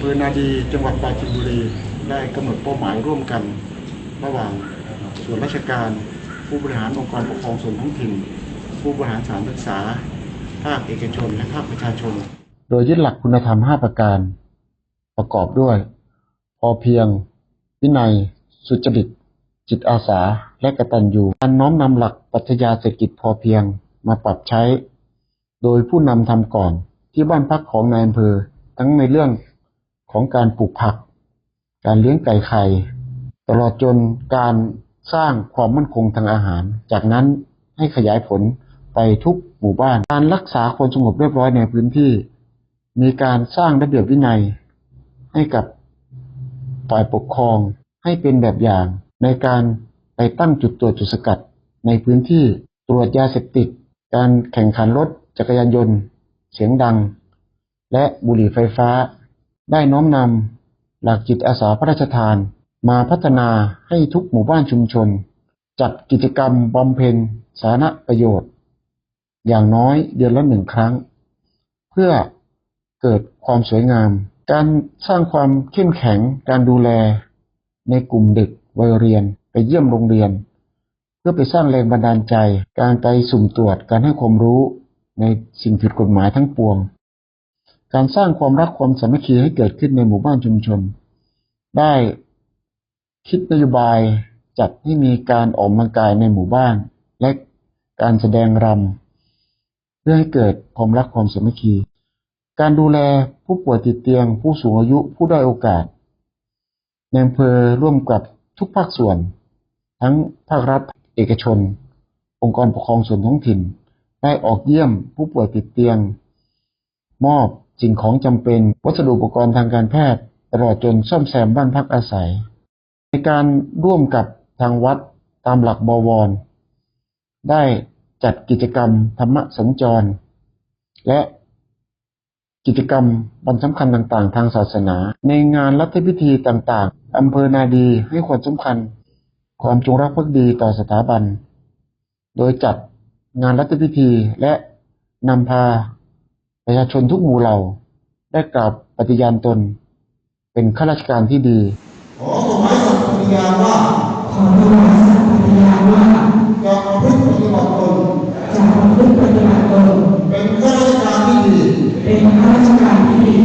ภอนาดีจังหวัดปราจีนบุรี ได้กำหนดเป้าหมายร่วมกัน ระหว่างส่วนราชการ ผู้บริหารองค์กรปกครองส่วนท้องถิ่น ผู้บริหารสถานศึกษา ภาคเอกชน และภาคประชาชน โดยยึดหลักคุณธรรม 5 ประการ ประกอบด้วย พอเพียง วินัย สุจริต จิตอาสา และกตัญญูการน้อมนำหลักปรัชญาเศรษฐกิจพอเพียงมาปรับใช้ โดยผู้นำทำก่อนที่บ้านพักของนายอำเภอทั้งในเรื่อง ของการปลูกผัก การเลี้ยงไก่ไข่ ตลอดจนการสร้างความมั่นคงทางอาหาร จากนั้นให้ขยายผลไปทุกหมู่บ้าน การรักษาความสงบเรียบร้อยในพื้นที่ มีการสร้างระเบียบวินัย ให้กับฝ่ายปกครองให้เป็นแบบอย่างในการไปตั้งจุดตรวจจุดสกัดในพื้นที่ตรวจยาเสพติด การแข่งขันรถจักรยานยนต์ เสียงดัง และบุหรี่ไฟฟ้า ได้น้อมนำหลักจิตอาสาพระราชทาน มาพัฒนาให้ทุกหมู่บ้านชุมชน จัดกิจกรรมบำเพ็ญสาธารณประโยชน์ อย่างน้อยเดือนละหนึ่งครั้ง เพื่อเกิดความสวยงาม การสร้างความเข้มแข็งการดูแล ในกลุ่มเด็กวัยเรียนไปเยี่ยมโรงเรียน เพื่อไปสร้างแรงบันดาลใจ การไปสุ่มตรวจการให้ความรู้ในสิ่งผิดกฎหมายทั้งปวง การสร้างความรักความสามัคคีให้เกิดขึ้นในหมู่บ้านชุมชน ได้คิดนโยบายจัดให้มีการออกกำลังกายในหมู่บ้าน และการแสดงรำเพื่อให้เกิดความรักความสามัคคี การดูแลผู้ป่วยติดเตียง ผู้สูงอายุผู้ด้อยโอกาสในอำเภอร่วมกับทุกภาคส่วน ทั้งภาครัฐเอกชน องค์กรปกครองส่วนท้องถิ่น ได้ออกเยี่ยมผู้ป่วยติดเตียง มอบ สิ่งของจำเป็นวัสดุอุปกรณ์ทางการแพทย์ ตลอดจนซ่อมแซมบ้านพักอาศัย ในการร่วมกับทางวัดตามหลักบวร ได้จัดกิจกรรมธรรมสัญจร และกิจกรรมวันสำคัญต่างๆ ทางศาสนา ในงานรัฐพิธีต่างๆอำเภอนาดีให้ความสำคัญ ความจงรักภักดีต่อสถาบัน โดยจัดงานรัฐพิธีและนำพา ประชาชนทุกหมู่เหล่าได้กล่าวปฏิญาณตน เป็นข้าราชการที่ดีขอถวายสัตย์ปฏิญาณว่าขอถวายสัตย์ปฏิญาณว่าจะประพฤติปฏิบัติตนจะประพฤติปฏิบัติตนเป็นข้าราชการที่ดีเป็นข้าราชการที่ดี